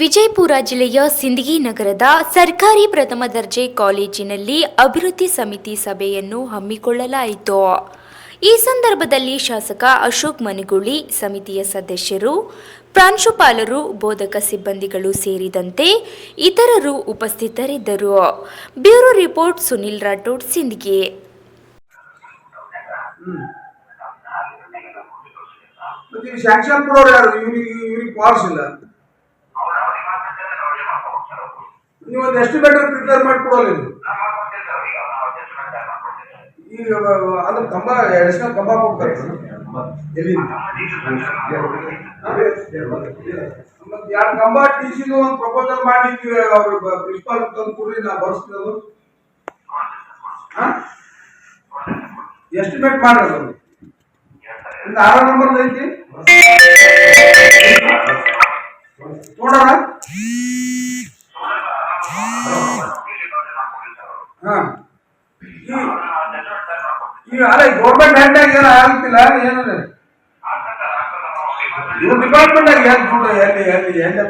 ವಿಜಯಪುರ ಜಿಲ್ಲೆಯ ಸಿಂದಗಿ ನಗರದ ಸರ್ಕಾರಿ ಪ್ರಥಮ ದರ್ಜೆ ಕಾಲೇಜಿನಲ್ಲಿ ಅಭಿವೃದ್ಧಿ ಸಮಿತಿ ಸಭೆಯನ್ನು ಹಮ್ಮಿಕೊಳ್ಳಲಾಯಿತು. ಈ ಸಂದರ್ಭದಲ್ಲಿ ಶಾಸಕ ಅಶೋಕ್ ಮನಗುಳಿ, ಸಮಿತಿಯ ಸದಸ್ಯರು, ಪ್ರಾಂಶುಪಾಲರು, ಬೋಧಕ ಸಿಬ್ಬಂದಿಗಳು ಸೇರಿದಂತೆ ಇತರರು ಉಪಸ್ಥಿತರಿದ್ದರು. Bureau report Sunil Rathod, Sindagi. ಇವ್ರಿಗೆ ಪಾಸ್ ಇಲ್ಲ. ನೀವು ಒಂದು ಎಸ್ಟಿಮೇಟರ್ ಪ್ರಿಪೇರ್ ಮಾಡಿ ಕೊಡೋಲ್ಲ ಇದು ಈಗ ಅದ್ರ ಕಂಬ ಎಷ್ಟು ಕಂಬ ಹೋಗ್ತಾರೆ ಎಲ್ಲಿ? ಮತ್ತೆ ಎರಡು ಕಂಬ ಟಿ ಸಿ ಒಂದು ಪ್ರಪೋಸಲ್ ಮಾಡಿ ಅವ್ರು ಪ್ರಿನ್ಸಿಪಾಲ್ ತಂದು ಕೊಡ್ರಿ, ನಾ ಬರ್ಸ್ತೀನಿ ಅದು. ಎಸ್ಟಿಮೇಟ್ ಮಾಡ್ರಿ ಅದು? ಆರು ನಂಬರ್ ಐತಿ? ನೋಡೋಣ. ಈ- ಈ ಅಲ್ಲ ಗೌರ್ಮೆಂಟ್ ಹ್ಯಾಂಡ್ನಾಗ ಏನೋ ಆಗ್ತಿಲ್ಲ ಏನು ಇವ್ರ ಡಿಪಾರ್ಟ್ಮೆಂಟ್ ಆಗಿ ಏನು ದುಡ್ಡು ಎಲ್ಲಿ ಎಲ್ಲಿ ಎಲ್ಲಿ?